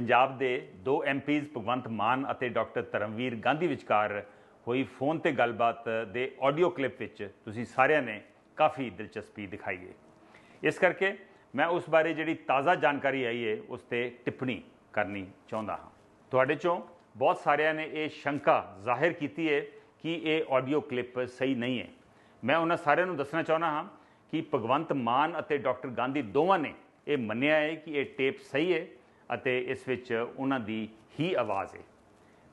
ਪੰਜਾਬ ਦੇ ਦੋ ਐਮਪੀਜ਼ ਭਗਵੰਤ ਮਾਨ ਅਤੇ ਡਾਕਟਰ ਧਰਮਵੀਰ ਗਾਂਧੀ ਵਿਚਕਾਰ ਹੋਈ ਫੋਨ ਤੇ ਗੱਲਬਾਤ ਦੇ ਆਡੀਓ ਕਲਿੱਪ ਵਿੱਚ ਤੁਸੀਂ ਸਾਰਿਆਂ ਨੇ ਕਾਫੀ ਦਿਲਚਸਪੀ ਦਿਖਾਈ ਹੈ। ਇਸ ਕਰਕੇ ਮੈਂ ਉਸ ਬਾਰੇ ਜਿਹੜੀ ਤਾਜ਼ਾ ਜਾਣਕਾਰੀ ਆਈ ਹੈ, ਉਸ ਤੇ ਟਿੱਪਣੀ ਕਰਨੀ ਚਾਹੁੰਦਾ ਹਾਂ। ਤੁਹਾਡੇ ਚੋਂ ਬਹੁਤ ਸਾਰਿਆਂ ਨੇ ਇਹ ਸ਼ੰਕਾ ਜ਼ਾਹਿਰ ਕੀਤੀ ਹੈ ਕਿ ਇਹ ਆਡੀਓ ਕਲਿੱਪ ਸਹੀ ਨਹੀਂ ਹੈ। ਮੈਂ ਉਹਨਾਂ ਸਾਰਿਆਂ ਨੂੰ ਦੱਸਣਾ ਚਾਹੁੰਦਾ ਹਾਂ ਕਿ ਭਗਵੰਤ ਮਾਨ ਅਤੇ ਡਾਕਟਰ ਗਾਂਧੀ ਦੋਵਾਂ ਨੇ ਇਹ ਮੰਨਿਆ ਹੈ ਕਿ ਇਹ ਟੇਪ ਸਹੀ ਹੈ ਅਤੇ ਇਸ ਵਿੱਚ ਉਹਨਾਂ ਦੀ ਹੀ ਆਵਾਜ਼ ਹੈ।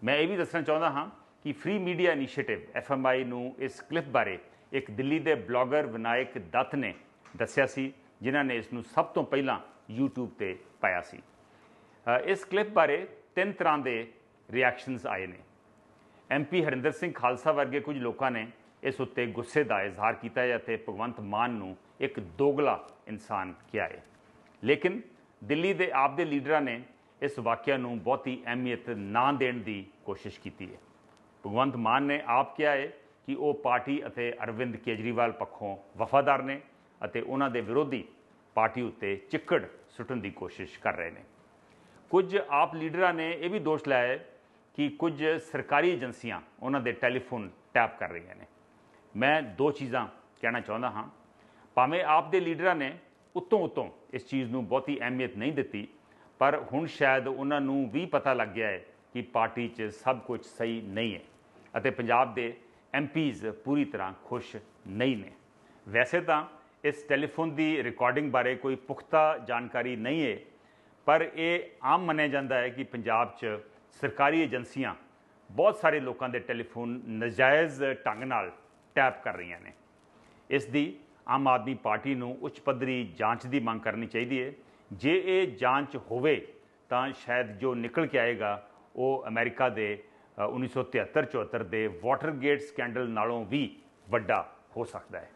ਮੈਂ ਇਹ ਵੀ ਦੱਸਣਾ ਚਾਹੁੰਦਾ ਹਾਂ ਕਿ ਫ੍ਰੀ ਮੀਡੀਆ ਇਨੀਸ਼ੀਏਟਿਵ ਐਫਐਮਆਈ ਨੂੰ ਇਸ ਕਲਿੱਪ ਬਾਰੇ ਇੱਕ ਦਿੱਲੀ ਦੇ ਬਲੌਗਰ ਵਿਨਾਇਕ ਦੱਤ ਨੇ ਦੱਸਿਆ ਸੀ, ਜਿਨ੍ਹਾਂ ਨੇ ਇਸ ਨੂੰ ਸਭ ਤੋਂ ਪਹਿਲਾਂ YouTube ਤੇ ਪਾਇਆ ਸੀ। ਇਸ ਕਲਿੱਪ ਬਾਰੇ ਤਿੰਨ ਤਰ੍ਹਾਂ ਦੇ ਰਿਐਕਸ਼ਨਸ ਆਏ ਨੇ। ਐਮਪੀ ਹਰਿੰਦਰ ਸਿੰਘ ਖਾਲਸਾ ਵਰਗੇ ਕੁਝ ਲੋਕਾਂ ਨੇ ਇਸ ਉੱਤੇ ਗੁੱਸੇ ਦਾ ਇਜ਼ਹਾਰ ਕੀਤਾ ਹੈ ਅਤੇ ਭਗਵੰਤ ਮਾਨ ਨੂੰ ਇੱਕ ਦੋਗਲਾ ਇਨਸਾਨ ਕਿਹਾ ਹੈ। ਲੇਕਿਨ ਦਿੱਲੀ ਦੇ ਆਪ ਦੇ ਲੀਡਰਾਂ ਨੇ ਇਸ ਵਾਕਿਆ ਨੂੰ ਬਹੁਤੀ ਅਹਿਮੀਅਤ ਨਾ ਦੇਣ ਦੀ ਕੋਸ਼ਿਸ਼ ਕੀਤੀ ਹੈ। ਭਗਵੰਤ ਮਾਨ ਨੇ ਆਪ ਕਿਹਾ ਹੈ ਕਿ ਉਹ ਪਾਰਟੀ ਅਤੇ ਅਰਵਿੰਦ ਕੇਜਰੀਵਾਲ ਪੱਖੋਂ ਵਫਾਦਾਰ ਨੇ ਅਤੇ ਉਹਨਾਂ ਦੇ ਵਿਰੋਧੀ ਪਾਰਟੀ ਉੱਤੇ ਚਿੱਕੜ ਸੁੱਟਣ ਦੀ ਕੋਸ਼ਿਸ਼ ਕਰ ਰਹੇ ਨੇ। ਕੁਝ ਆਪ ਲੀਡਰਾਂ ਨੇ ਇਹ ਵੀ ਦੋਸ਼ ਲਾਇਆ ਹੈ ਕਿ ਕੁਝ ਸਰਕਾਰੀ ਏਜੰਸੀਆਂ ਉਹਨਾਂ ਦੇ ਟੈਲੀਫੋਨ ਟੈਪ ਕਰ ਰਹੀਆਂ ਨੇ। ਮੈਂ ਦੋ ਚੀਜ਼ਾਂ ਕਹਿਣਾ ਚਾਹੁੰਦਾ ਹਾਂ। ਭਾਵੇਂ ਆਪ ਦੇ ਲੀਡਰਾਂ ਨੇ ਉਤੋਂ ਉਤੋਂ ਇਸ ਚੀਜ਼ ਨੂੰ ਬਹੁਤੀ ਅਹਿਮੀਅਤ ਨਹੀਂ ਦਿੱਤੀ, ਪਰ ਹੁਣ ਸ਼ਾਇਦ ਉਹਨਾਂ ਨੂੰ ਵੀ ਪਤਾ ਲੱਗ ਗਿਆ ਹੈ ਕਿ ਪਾਰਟੀ 'ਚ ਸਭ ਕੁਝ ਸਹੀ ਨਹੀਂ ਹੈ ਅਤੇ ਪੰਜਾਬ ਦੇ ਐਮਪੀਜ਼ ਪੂਰੀ ਤਰ੍ਹਾਂ ਖੁਸ਼ ਨਹੀਂ ਨੇ। ਵੈਸੇ ਤਾਂ ਇਸ ਟੈਲੀਫੋਨ ਦੀ ਰਿਕਾਰਡਿੰਗ ਬਾਰੇ ਕੋਈ ਪੁਖਤਾ ਜਾਣਕਾਰੀ ਨਹੀਂ ਹੈ, ਪਰ ਇਹ ਆਮ ਮੰਨਿਆ ਜਾਂਦਾ ਹੈ ਕਿ ਪੰਜਾਬ 'ਚ ਸਰਕਾਰੀ ਏਜੰਸੀਆਂ ਬਹੁਤ ਸਾਰੇ ਲੋਕਾਂ ਦੇ ਟੈਲੀਫੋਨ ਨਜਾਇਜ਼ ਢੰਗ ਨਾਲ ਟੈਪ ਕਰ ਰਹੀਆਂ ਨੇ। ਇਸ ਦੀ ਆਮ ਆਦਮੀ ਪਾਰਟੀ ਨੂੰ ਉੱਚ ਪੱਧਰੀ ਜਾਂਚ ਦੀ ਮੰਗ ਕਰਨੀ ਚਾਹੀਦੀ ਹੈ। ਜੇ ਇਹ ਜਾਂਚ ਹੋਵੇ ਤਾਂ ਸ਼ਾਇਦ ਜੋ ਨਿਕਲ ਕੇ ਆਏਗਾ ਉਹ ਅਮਰੀਕਾ ਦੇ ਅ, 1973-74 ਦੇ ਵਾਟਰਗੇਟ ਸਕੈਂਡਲ ਨਾਲੋਂ ਵੀ ਵੱਡਾ ਹੋ ਸਕਦਾ ਹੈ।